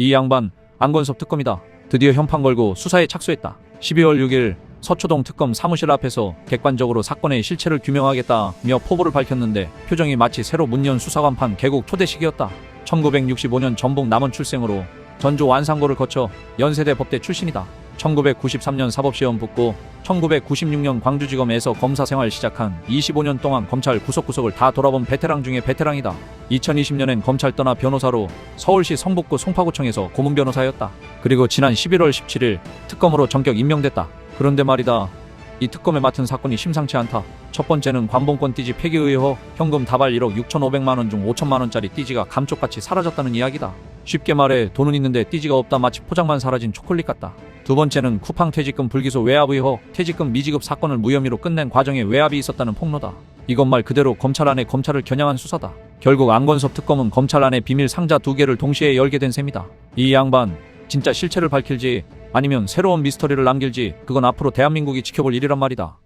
이 양반 안건섭 특검이다. 드디어 현판 걸고 수사에 착수했다. 12월 6일 서초동 특검 사무실 앞에서 객관적으로 사건의 실체를 규명하겠다며 포부를 밝혔는데 표정이 마치 새로 문연 수사관판 개국 초대식이었다. 1965년 전북 남원 출생으로 전조 완상고를 거쳐 연세대 법대 출신이다. 1993년 사법시험 붙고 1996년 광주지검에서 검사 생활 시작한 25년 동안 검찰 구석구석을 다 돌아본 베테랑 중에 베테랑이다. 2020년엔 검찰 떠나 변호사로 서울시 성북구 송파구청에서 고문 변호사였다. 그리고 지난 11월 17일 특검으로 전격 임명됐다. 그런데 말이다. 이 특검에 맡은 사건이 심상치 않다. 첫 번째는 관봉권 띠지 폐기 의혹, 현금 다발 1억 6,500만 원 중 5천만 원짜리 띠지가 감쪽같이 사라졌다는 이야기다. 쉽게 말해 돈은 있는데 띠지가 없다 마치 포장만 사라진 초콜릿 같다. 두 번째는 쿠팡 퇴직금 불기소 외압 의혹, 퇴직금 미지급 사건을 무혐의로 끝낸 과정에 외압이 있었다는 폭로다. 이건 말 그대로 검찰 안에 검찰을 겨냥한 수사다. 결국 안건섭 특검은 검찰 안에 비밀 상자 두 개를 동시에 열게 된 셈이다. 이 양반 진짜 실체를 밝힐지 아니면 새로운 미스터리를 남길지 그건 앞으로 대한민국이 지켜볼 일이란 말이다.